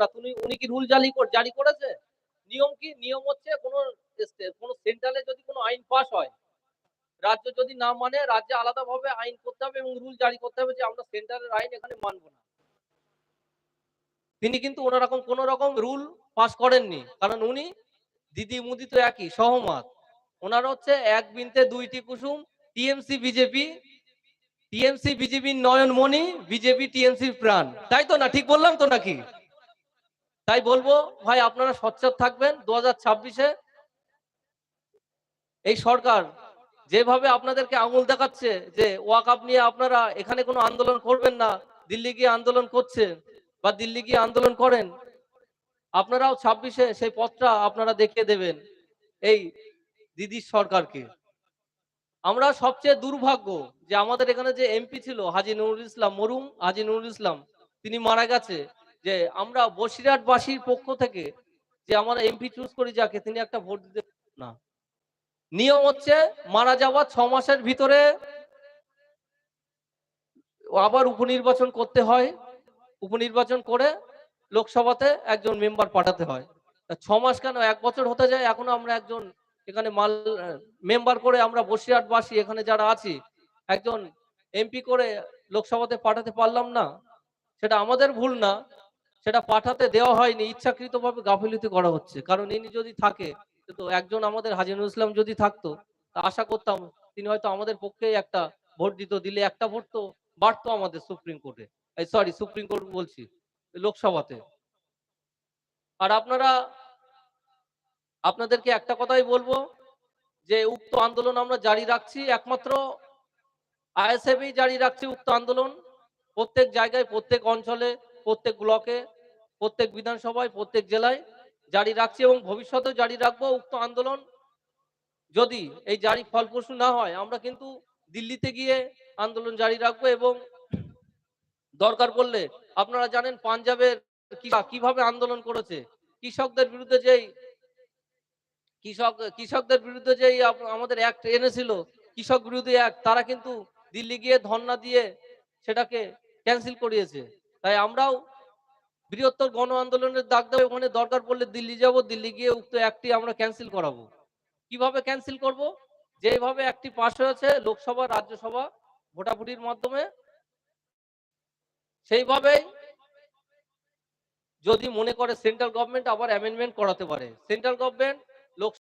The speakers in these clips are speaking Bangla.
না, তুমি, উনি কি রুল জারি জারি করেছে? নিয়ম কি? নিয়ম হচ্ছে কোনো কোনো সেন্ট্রালে যদি কোনো আইন পাস হয়, রাজ্য যদি না মানে রাজ্যে আলাদাভাবে আইন করতে হবে এবং রুল জারি করতে হবে যে আমরা সেন্ট্রালের আইন এখানে মানবো না। তিনি কিন্তু ওনারকম কোন রকম রুল পাস করেননি, কারণ উনি দিদি মুদি তো একই, সহমত। ওনার হচ্ছে এক বিনতে দুইটি কুসুম, টিএমসি, বিজেপি, টিএমসি, বিজেপির নয়নমণি, বিজেপি, টিএমসির প্রাণ। তাই তো না? ঠিক বললাম তো নাকি? তাই বলব, ভাই, আপনারা সচ্ছাদ থাকবেন। দু হাজার এই সরকার যেভাবে আপনাদেরকে আঙুল দেখাচ্ছে যে ওয়াকাপ নিয়ে আপনারা এখানে কোনো আন্দোলন করবেন না, দিল্লি গিয়ে আন্দোলন করছে বা দিল্লি গিয়ে আন্দোলন করেন, আপনারাও ছাব্বিশে সেই পথটা আপনারা দেখিয়ে দেবেন এই দিদির সরকারকে। আমরা সবচেয়ে দুর্ভাগ্য যে আমাদের এখানে যে এমপি ছিল হাজি নুরুল ইসলাম মরুম, হাজি নুরুল ইসলাম, তিনি মারা গেছে। যে আমরা বসিরহাটবাসীর পক্ষ থেকে যে আমরা এমপি চুজ করি যাকে, তিনি একটা ভোট দিতে না। নিয়ম হচ্ছে মারা যাওয়ার ছ মাসের ভিতরে আবার উপনির্বাচন করতে হয়। উপনির্বাচন করে লোকসভাতে একজন মেম্বার পাঠাতে হয়। ছ মাস কেন? এক বছর হতে যায়, এখনও আমরা একজন এখানে মাল মেম্বার করে আমরা বসিরহাটবাসী, এখানে যারা আছি, একজন এমপি করে লোকসভাতে পাঠাতে পারলাম না। সেটা আমাদের ভুল না। সেটা পাঠাতে দেওয়া হয়নি, ইচ্ছাকৃতভাবে গাফিলতি করা হচ্ছে। কারণ ইনি যদি থাকে, তো একজন আমাদের হাজিনুল ইসলাম যদি থাকতো, তা আশা করতাম তিনি হয়তো আমাদের পক্ষেই একটা ভোট দিত, দিলে একটা ভোট তো বাড়তো আমাদের সুপ্রিম কোর্টে। এই সরি সুপ্রিম কোর্ট বলছি, লোকসভাতে। আর আপনারা, আপনাদেরকে একটা কথাই বলব, যে উক্ত আন্দোলন আমরা জারি রাখছি একমাত্র আইএসএফই জারি রাখছি উক্ত আন্দোলন। প্রত্যেক জায়গায়, প্রত্যেক অঞ্চলে, প্রত্যেক ব্লকে প্রত্যেক বিধানসভায়, প্রত্যেক জেলায় জারি রাখছি এবং ভবিষ্যতেও জারি রাখব উক্ত আন্দোলন। যদি এই জারি ফলপ্রসূ না হয়, আমরা কিন্তু দিল্লিতে গিয়ে আন্দোলন জারি রাখব এবং দরকার পড়লে আপনারা জানেন পাঞ্জাবের কীভাবে আন্দোলন করেছে। কৃষকদের বিরুদ্ধে যেই কৃষক, কৃষকদের বিরুদ্ধে যেই আমাদের অ্যাক্ট এনেছিল, কৃষক বিরোধী অ্যাক্ট, তারা কিন্তু দিল্লি গিয়ে ধর্না দিয়ে সেটাকে ক্যান্সেল করিয়েছে। তাই আমরাও বৃহত্তর গণ আন্দোলনের দাগ দেওয়া ওখানে দরকার পড়লে দিল্লি যাব, দিল্লি গিয়ে উক্ত অ্যাক্টটি আমরা ক্যান্সেল করাবো। কীভাবে ক্যান্সেল করব? যেভাবে একটি পাশ হয়েছে লোকসভা, রাজ্যসভা, ভোটাভুটির মাধ্যমে, সেইভাবেই যদি মনে করে সেন্ট্রাল গভর্নমেন্ট আবার অ্যামেন্ডমেন্ট করাতে পারে। সেন্ট্রাল গভর্নমেন্ট লোকসভা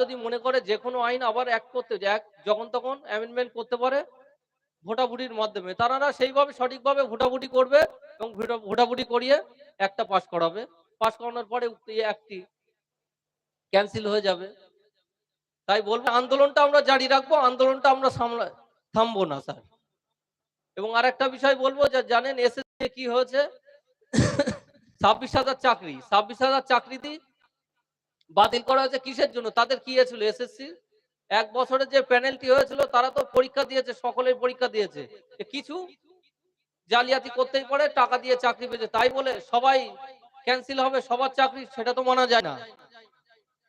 যদি মনে করে যে কোনো আইন আবার এক করতে এক যখন তখন অ্যামেন্ডমেন্ট করতে পারে ভোটাভুটির মাধ্যমে। তারা সেইভাবে সঠিকভাবে ভোটাভুটি করবে এবং ভোটা- ভোটাভুটি করিয়ে একটা পাশ করাবে। পাস করানোর পরে উক্ত একটি ক্যান্সেল হয়ে যাবে। তাই বলবে, আন্দোলনটা আমরা জারি রাখব, আন্দোলনটা আমরা সামলা থামবো না, স্যার। এবং আর একটা বিষয় বলব, যে জানেন, এসএসসি কি হয়েছে? ছাব্বিশ হাজার চাকরি। ছাব্বিশ হাজার চাকরিতে বাতিল করা হয়েছে। কিসের জন্য? তাদের কি হয়েছিল এসএসসি? এক বছরের যে প্যানেলটি হয়েছিল, তারা তো পরীক্ষা দিয়েছে সকলের পরীক্ষা দিয়েছে। কিছু জালিয়াতি করতেই পারে, টাকা দিয়ে চাকরি পেয়েছে। তাই বলে সবাই ক্যান্সেল হবে, সবার চাকরি, সেটা তো মানা যায় না।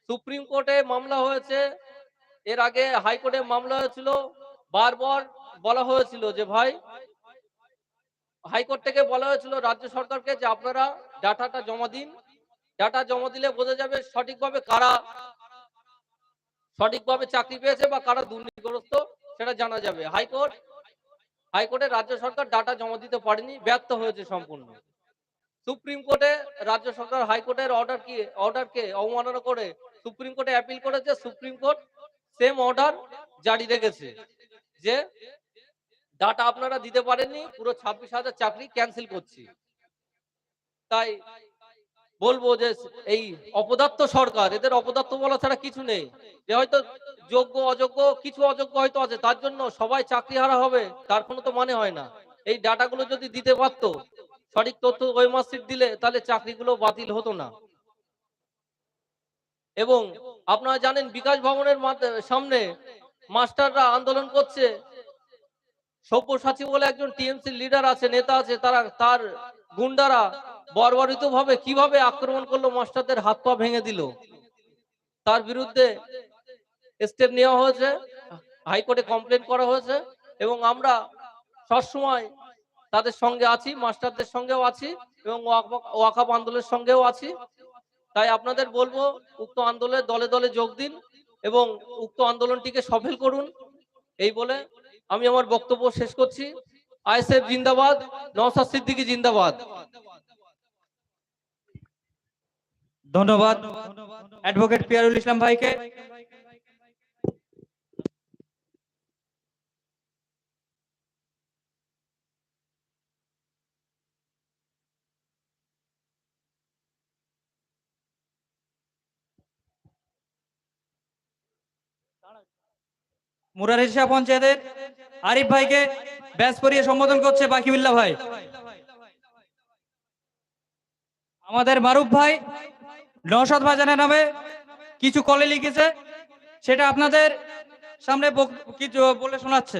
সুপ্রিম কোর্টে মামলা হয়েছে, এর আগে হাইকোর্টে মামলা হয়েছিল, বারবার বলা হয়েছিল যে ভাই, হাইকোর্ট থেকে বলা হয়েছিল রাজ্য সরকারকে যে আপনারা ডাটাটা জমা দিন। ডাটা জমা দিলে বোঝা যাবে সঠিকভাবে কারা সঠিকভাবে চাকরি পেয়েছে বা কারা দুর্নীতিগ্রস্ত, সেটা জানা যাবে। হাইকোর্ট, হাইকোর্টে রাজ্য সরকার ডাটা জমা দিতে পারেনি, ব্যর্থ হয়েছে সম্পূর্ণ। সুপ্রিম কোর্টে রাজ্য সরকার হাইকোর্টের অর্ডার কি অর্ডারকে অবমাননা করে সুপ্রিম কোর্টে অ্যাপিল করেছে, সুপ্রিম কোর্ট সেম অর্ডার জারি রেখেছে, যে ডাটা আপনারা দিতে পারেননি, পুরো ছাব্বিশ হাজার চাকরি ক্যান্সেল করছি। তাই বলব যে এই অপদার্থ সরকার, এদের অপদার্থ বলা ছাড়া কিছু নেই। যে হয়তো যোগ্য, অযোগ্য, কিছু অযোগ্য হয়তো আছে, তার জন্য সবাই চাকরি হারা হবে, তার কোনো তো মানে হয় না। এই ডাটাগুলো যদি দিতে পারতো, সঠিক তথ্য মার্কশিট দিলে তাহলে চাকরিগুলো বাতিল হতো না। এবং আপনারা জানেন বিকাশ ভবনের সামনে মাস্টাররা আন্দোলন করছে। সব্যসাচী বলে একজন টিএমসি লিডার আছে, নেতা আছে, তারা তার গুন্ডারা বর্বরিত ভাবে কীভাবে আক্রমণ করল, মাস্টারদের হাত পা ভেঙে দিল। তার বিরুদ্ধে স্টেপ নেওয়া হয়েছে, হাইকোর্টে কমপ্লেন করা হয়েছে এবং আমরা সবসময় তাদের সঙ্গে আছি, মাস্টারদের সঙ্গেও আছি এবং ওয়াকাব আন্দোলনের সঙ্গেও আছি। তাই আপনাদের বলব, উক্ত আন্দোলনে দলে দলে যোগ দিন এবং উক্ত আন্দোলনটিকে সফল করুন। এই বলে আমি আমার বক্তব্য শেষ করছি। আইএসএফ জিন্দাবাদ নওসাদ সিদ্দিকী জিন্দাবাদ। ধন্যবাদ। অ্যাডভোকেট পিয়ারুল ইসলাম ভাইকে। মুরারিশা পঞ্চায়েতের আরিফ ভাইকে ব্যাস পরিয়ে সম্বোধন করছে বাকিবুল্লাহ ভাই। আমাদের মারুফ ভাই নওশাদ ভাজানের নামে কিছু কলে লিখেছে সেটা আপনাদের সামনে কিছু বলে শোনাচ্ছে।